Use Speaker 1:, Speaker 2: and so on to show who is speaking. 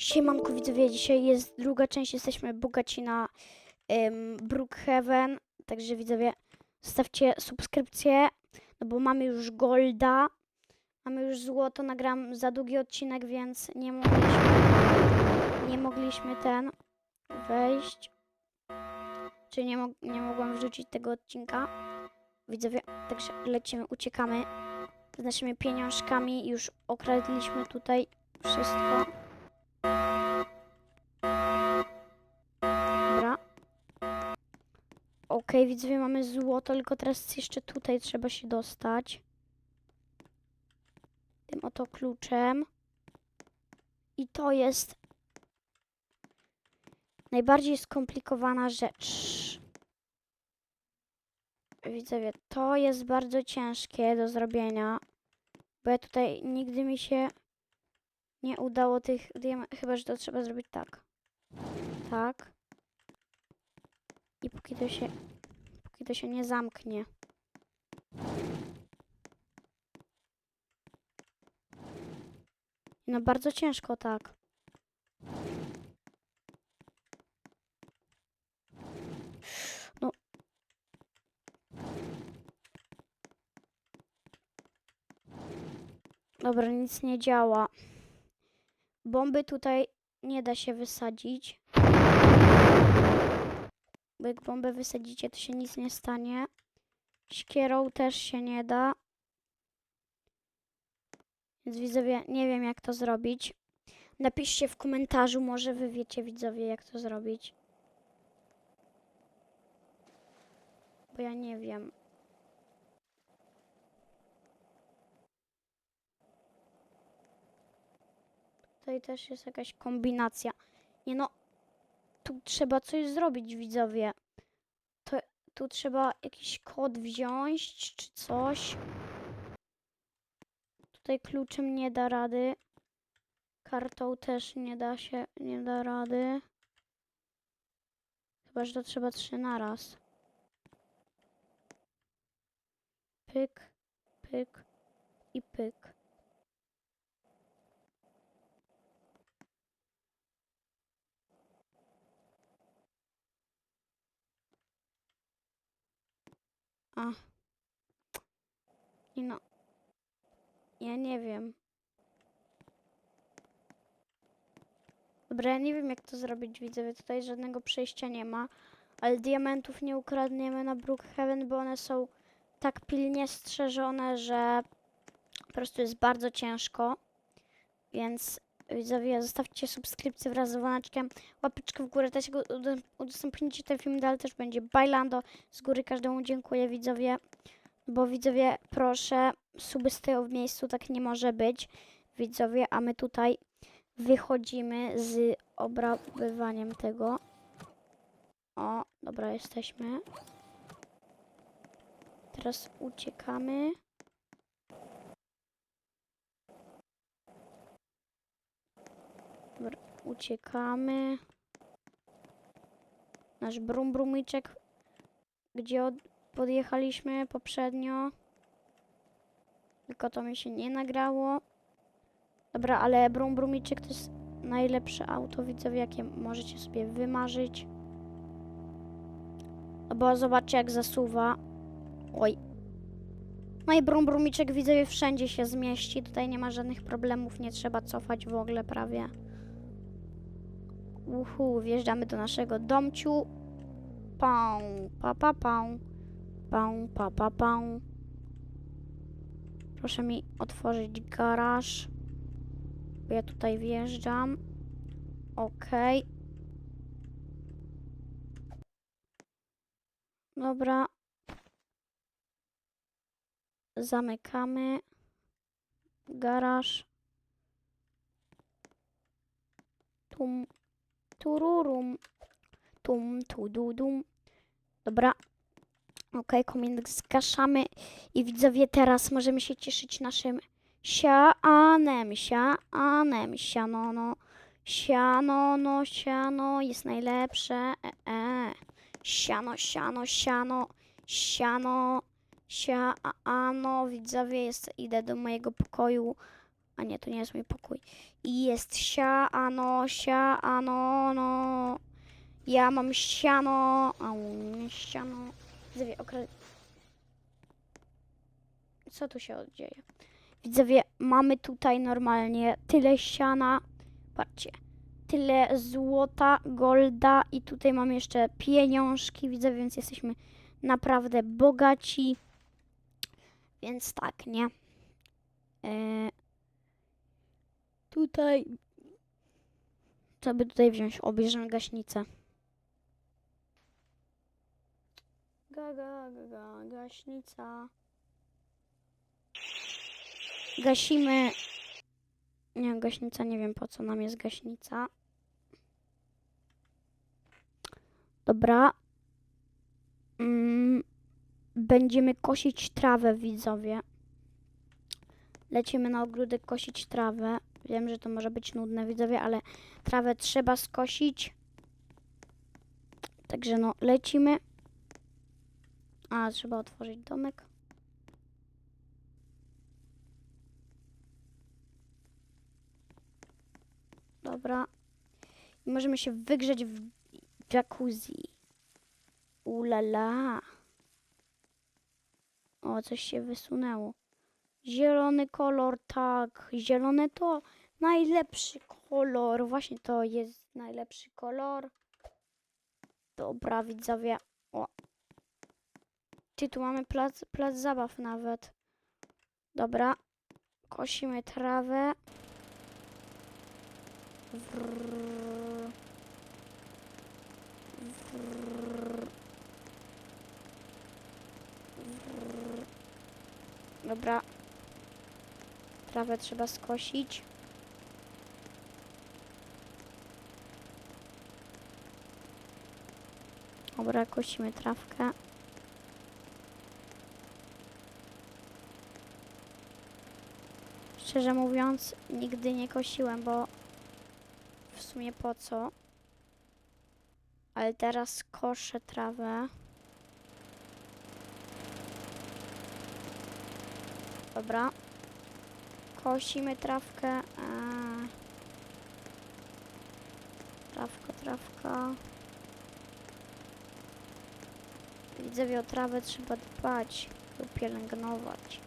Speaker 1: Siemanko widzowie, dzisiaj jest druga część, jesteśmy bogaci na um, Brookhaven, także widzowie zostawcie subskrypcję, no bo mamy już golda, mamy już złoto, nagram za długi odcinek, więc nie mogliśmy, nie mogliśmy ten wejść, czy nie, mo nie mogłam wrzucić tego odcinka, widzowie, także lecimy, uciekamy z naszymi pieniążkami, już okradliśmy tutaj wszystko. Dobra. Okej, widzowie, mamy złoto, tylko teraz jeszcze tutaj trzeba się dostać. Tym oto kluczem. I to jest najbardziej skomplikowana rzecz. Widzowie, to jest bardzo ciężkie do zrobienia, bo ja tutaj nigdy mi się nie udało tych diamentów, chyba że to trzeba zrobić tak. Tak. I póki to się, póki to się nie zamknie. No bardzo ciężko tak. No. Dobra, nic nie działa. Bomby tutaj nie da się wysadzić. Bo jak bombę wysadzicie, to się nic nie stanie. Szkierą też się nie da. Więc widzowie, nie wiem jak to zrobić. Napiszcie w komentarzu, może wy wiecie widzowie jak to zrobić. Bo ja nie wiem. Tutaj też jest jakaś kombinacja. Nie no, tu trzeba coś zrobić, widzowie. To, tu trzeba jakiś kod wziąć, czy coś. Tutaj kluczem nie da rady. Kartą też nie da się, nie da rady. Chyba, że to trzeba trzy naraz. Pyk, pyk i pyk. A. I no. Ja nie wiem. Dobra, ja nie wiem jak to zrobić, widzowie. Tutaj żadnego przejścia nie ma. Ale diamentów nie ukradniemy na Brookhaven, bo one są tak pilnie strzeżone, że po prostu jest bardzo ciężko. Więc widzowie, zostawcie subskrypcję wraz z dzwoneczkiem, łapeczkę w górę, też udostępnijcie ten film, dalej też będzie Bailando. Z góry każdemu dziękuję widzowie, bo widzowie proszę, suby stoją w miejscu, tak nie może być. Widzowie, a my tutaj wychodzimy z obrabywaniem tego. O, dobra, jesteśmy. Teraz uciekamy. Dobra, uciekamy. Nasz brum brumiczek, gdzie od, podjechaliśmy poprzednio. Tylko to mi się nie nagrało. Dobra, ale brum brumiczek to jest najlepsze auto, widzowie, jakie możecie sobie wymarzyć. Bo zobaczcie jak zasuwa. Oj. No i brum brumiczek widzowie wszędzie się zmieści. Tutaj nie ma żadnych problemów, nie trzeba cofać w ogóle prawie. Uhu, wjeżdżamy do naszego domciu. Pał, pa, pa, pał. Pał, pa, pa, pał. Proszę mi otworzyć garaż. Bo ja tutaj wjeżdżam. Okej. Dobra. Zamykamy. Garaż. Tum, tururum. Tum, tududum. Dobra. Okej, komend zgaszamy. I widzowie, teraz możemy się cieszyć naszym sianem. Sianem. Sianono. Siano, no, siano jest najlepsze. E, e. Siano, siano, siano. Siano. Siano, widzowie, jest, idę do mojego pokoju A nie, to nie jest mój pokój. I jest siano, siano, no. Ja mam siano, a mnie siano. Widzowie, okra... Co tu się dzieje? Widzowie, mamy tutaj normalnie tyle siana. Patrzcie. Tyle złota, golda i tutaj mamy jeszcze pieniążki, widzę, więc jesteśmy naprawdę bogaci. Więc tak, nie? E, tutaj. Co by tutaj wziąć? Obierzemy gaśnicę. Ga, ga, ga, ga, gaśnica. Gasimy. Nie, gaśnica, nie wiem po co nam jest gaśnica. Dobra. Mm, będziemy kosić trawę, widzowie. Lecimy na ogródek kosić trawę. Wiem, że to może być nudne, widzowie, ale trawę trzeba skosić. Także no, lecimy. A, trzeba otworzyć domek. Dobra. I możemy się wygrzeć w jacuzzi. Ulala. O, coś się wysunęło. Zielony kolor, tak. Zielone to najlepszy kolor. Właśnie to jest najlepszy kolor. Dobra, widzowie. O. Ty, tu mamy plac, plac zabaw nawet. Dobra. Kosimy trawę. Wrrr. Wrrr. Dobra. Trawę trzeba skosić. Dobra, kosimy trawkę. Szczerze mówiąc, nigdy nie kosiłem, bo w sumie po co? Ale teraz koszę trawę. Dobra. Kosimy trawkę. Eee. Trawka, trawka. Widzowie, o trawę trzeba dbać, by pielęgnować.